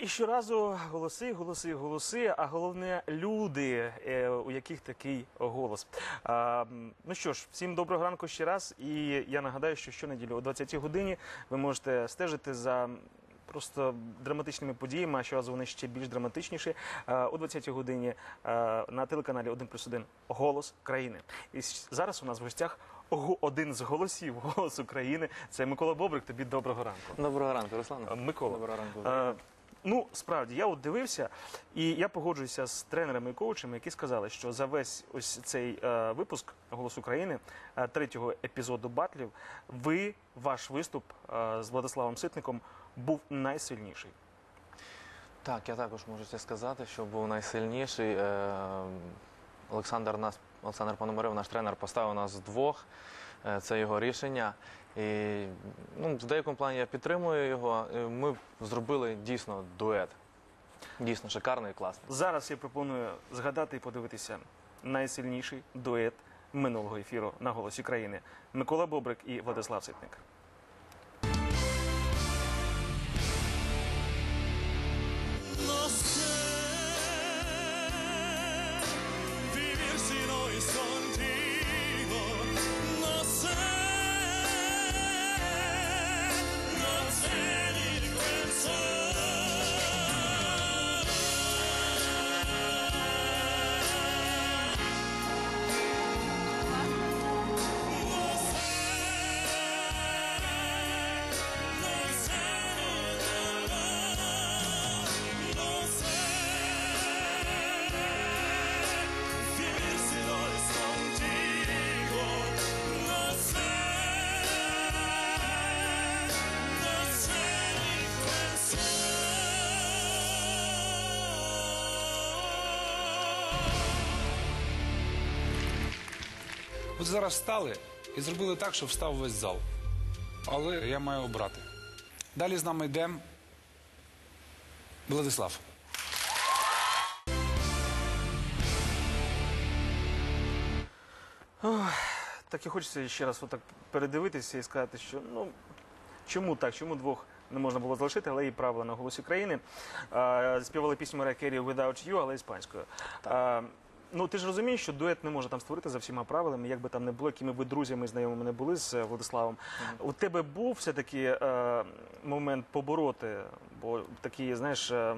і щоразу голоси, голоси, голоси, а головне люди, е, у яких такий голос. Ну що ж, всім доброго ранку ще раз. І я нагадаю, що щонеділі о 20-й годині ви можете стежити за. Просто драматичними подіями, а щоразу вони ще більш драматичніші. О 20-й годині на телеканалі 1 плюс 1 Голос країни. І зараз у нас в гостях один з голосів Голос України. Це Микола Бобрик. Тобі доброго ранку. Доброго ранку, Руслан. Микола. Доброго ранку. Ну, справді, я от дивився, і я погоджуюся з тренерами і коучами, які сказали, що за весь ось цей е, випуск «Голос України, е, третього епізоду батлів, ви, ваш виступ е, з Владиславом Ситником був найсильніший. Так, я також можу це сказати, що був найсильніший. Е, Олександр нас, Олександр Пономарев, наш тренер, поставив нас вдвох. Е, Це його рішення. І ну, в деякому плані я підтримую його. Ми зробили дійсно дует. Дійсно шикарний і класний. Зараз я пропоную згадати і подивитися найсильніший дует минулого ефіру на «Голосі країни» Микола Бобрик і Владислав Ситник. No От зараз встали і зробили так, що встав весь зал. Але я маю обрати. Далі з нами йде Владислав. Так і хочеться ще раз отак передивитися і сказати, що ну чому так, чому двох не можна було залишити, але і правила на голосі країни. А, співали пісню Mariah Carey «Without You», але іспанською. А, ну ти ж розумієш, що дует не може там створити за всіма правилами, як би там не було, якими ви друзями знайомими не були з е, Владиславом. У тебе був все-таки е, момент побороти, бо такий, знаєш. е,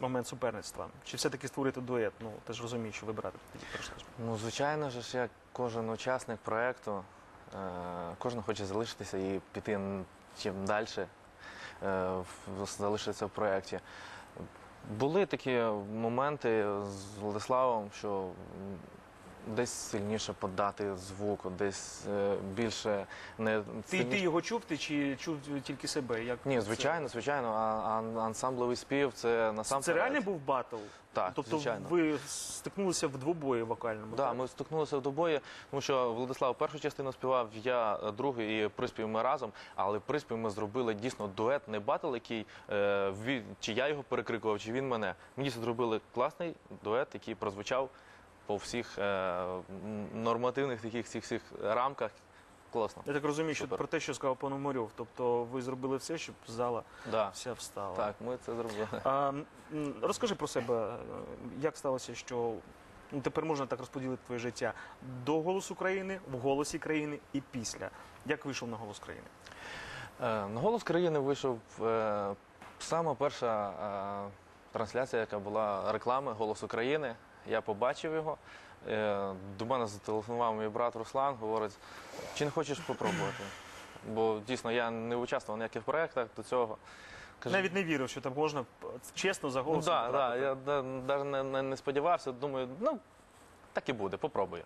Момент суперництва. Чи все-таки створити дует? Ну, ти ж розумієш, що вибирати тоді прийшлось. Ну, звичайно ж, як кожен учасник проєкту, е, кожен хоче залишитися і піти н- чим далі, е, залишитися в проєкті. Були такі моменти з Владиславом, що десь сильніше подати звук, десь е, більше не Ти, ти сильніше- його чув, ти чи чув тільки себе? Як Ні, це? звичайно, звичайно, а, а ансамблевий спів це насамперед. Це реально був батл? Так, Тобто звичайно. ви стикнулися в двобої вокальному? Да, так? ми стикнулися в добої, тому що Владислав першу частину співав, я е, другу і приспів ми разом. Але приспів ми зробили дійсно дует, не батл, який е, він- чи я його перекрикував, чи він мене. Ми дійсно зробили класний дует, який прозвучав по всіх е, нормативних таких всіх всіх рамках. Класно. Я так розумію, що Супер. про те, що сказав пан Умарьов, тобто ви зробили все, щоб зала Да. вся встала. Так, ми це зробили. А, м, розкажи про себе, як сталося, що ну, тепер можна так розподілити твоє життя до голосу країни, в голосі країни і після. Як вийшов на голос країни? Е, На голос країни вийшов е, сама перша е, трансляція, яка була реклами Голос України. Я побачив його. Е, До мене зателефонував мій брат Руслан, говорить, чи не хочеш спробувати? Бо дійсно я не участвував в ніяких проєктах до цього. Каже, Навіть не вірив, що так можна чесно за ну, голосом. да, да, я навіть не, не, не сподівався, думаю, ну так і буде, попробую.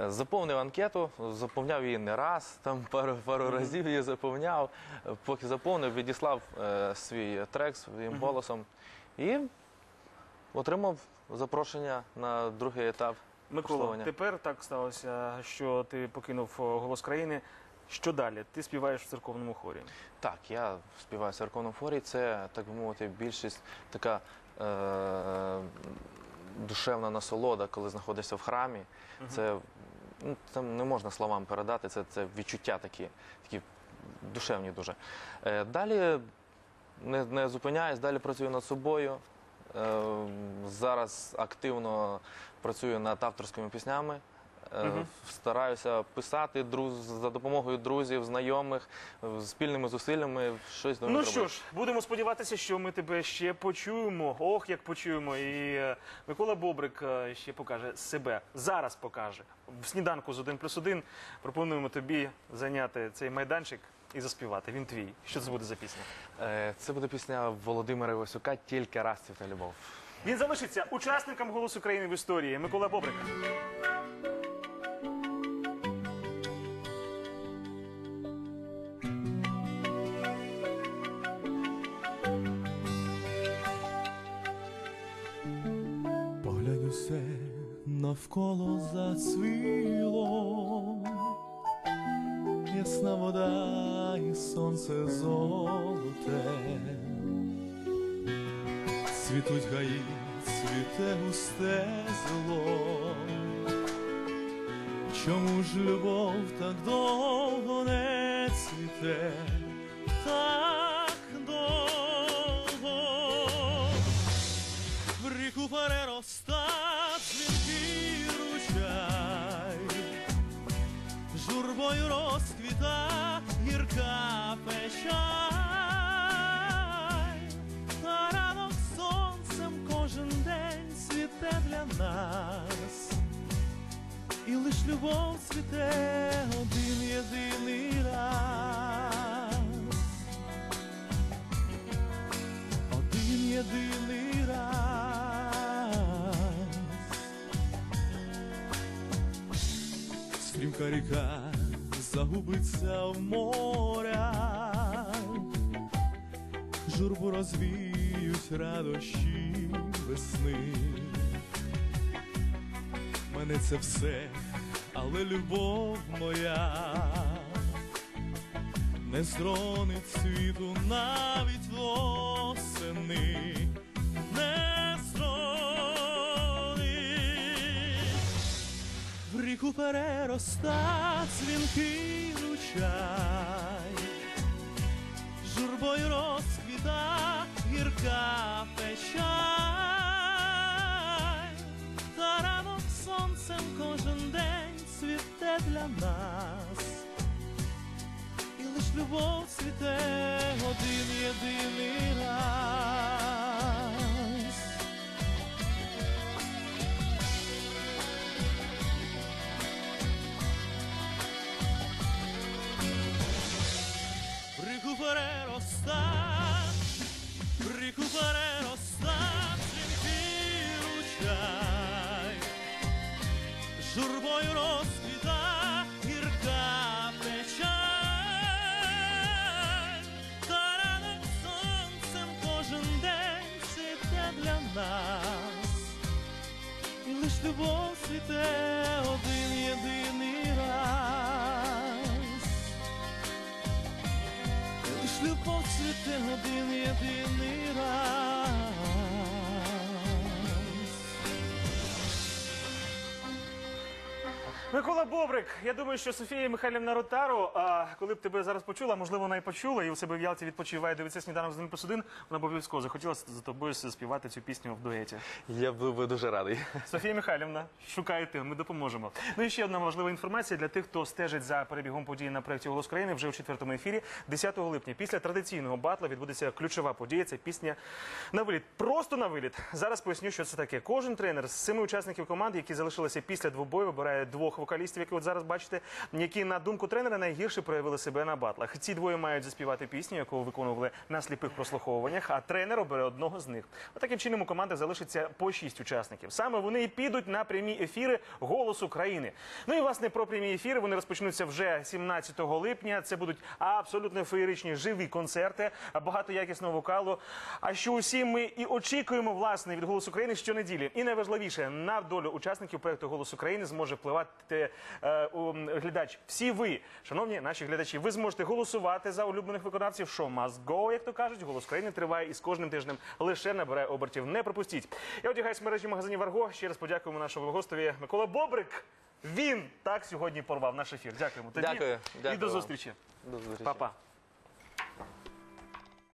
Е, Заповнив анкету, заповняв її не раз, там пару, пару разів її заповняв. Е, Поки заповнив, відіслав е, свій трек своїм голосом і отримав запрошення на другий етап. Микола, тепер так сталося, що ти покинув е, голос країни. Що далі? Ти співаєш в церковному хорі. Так, я співаю в церковному форі. Це, так би мовити, більшість така е- душевна насолода, коли знаходишся в храмі. Це ну, там не можна словам передати, це, це відчуття такі, такі душевні дуже. Е, далі не, не зупиняюсь, далі працюю над собою. Е, зараз активно працюю над авторськими піснями. Мгм. Стараюся писати друз, за допомогою друзів, знайомих, е, спільними зусиллями щось нове Ну що ж, будемо сподіватися, що ми тебе ще почуємо. Ох, як почуємо. І е, Микола Бобрик е, ще покаже себе. Зараз покаже. В сніданку з 1 плюс 1 пропонуємо тобі зайняти цей майданчик і заспівати. Він твій. Що це буде за пісня? Е, Це буде пісня Володимира Івасюка Тільки раз цвіте любов. Він залишиться учасником «Голосу України» в історії. Микола Бобрик. Поглянь усе навколо зацвіло, ясна вода і сонце золоте, цвітуть гаї, цвіте густе зло. Чому ж любов так довго не цвіте, любов цвіте один єдиний раз. один єдиний раз. Стрімка ріка загубиться в морях, журбу розвіють радощі весни. Мене це все, але любов моя не зронить світу навіть восени, не зронить. В ріку перероста дзвінкий ручай, журбою розквіта гірка печаль, та ранок сонцем кожен день цвіте для нас і лиш любов цвіте один єдиний раз. Журбою розквіта гірка печаль, та ранок сонцем кожен день цвіте для нас, і лиш любов цвіте один єдиний раз. І лиш любов цвіте один єдиний раз. Микола Бобрик, я думаю, що Софія Михайлівна Ротару, а, коли б тебе зараз почула, можливо, вона і почула, і у себе в Ялті відпочиває, дивиться сніданок з 1 плюс 1, вона обов'язково захотіла за тобою заспівати цю пісню в дуеті. Я був би дуже радий. Софія Михайлівна, шукайте, ми допоможемо. Ну і ще одна важлива інформація для тих, хто стежить за перебігом подій на проєкті «Голос країни» вже у четвертому ефірі. 10 липня після традиційного батла відбудеться ключова подія. Це пісня на виліт. Просто на виліт. Зараз поясню, що це таке. Кожен тренер з семи учасників команди, які залишилися після двобою, вибирає двох вокалістів, які от зараз бачите, які на думку тренера найгірше проявили себе на батлах. Ці двоє мають заспівати пісню, яку виконували на сліпих прослуховуваннях. А тренер обере одного з них. Отаким чином у команди залишиться по шість учасників. Саме вони і підуть на прямі ефіри «Голос України». Ну і власне про прямі ефіри вони розпочнуться вже 17 липня. Це будуть абсолютно феєричні живі концерти, багато якісного вокалу. А що усі ми і очікуємо власне від «Голос України» щонеділі. І найважливіше на долю учасників проекту «Голос України» зможе впливати е, у, глядач. Всі ви, шановні наші глядачі, ви зможете голосувати за улюблених виконавців. Шо must go, як то кажуть. Голос країни триває і з кожним тижнем лише набирає обертів. Не пропустіть. Я одягаюсь в мережі магазинів Варго. Ще раз подякуємо нашому гостеві Микола Бобрик. Він так сьогодні порвав наш ефір. Дякуємо тобі Дякую, і дякую до вам. зустрічі. До зустрічі. Па-па.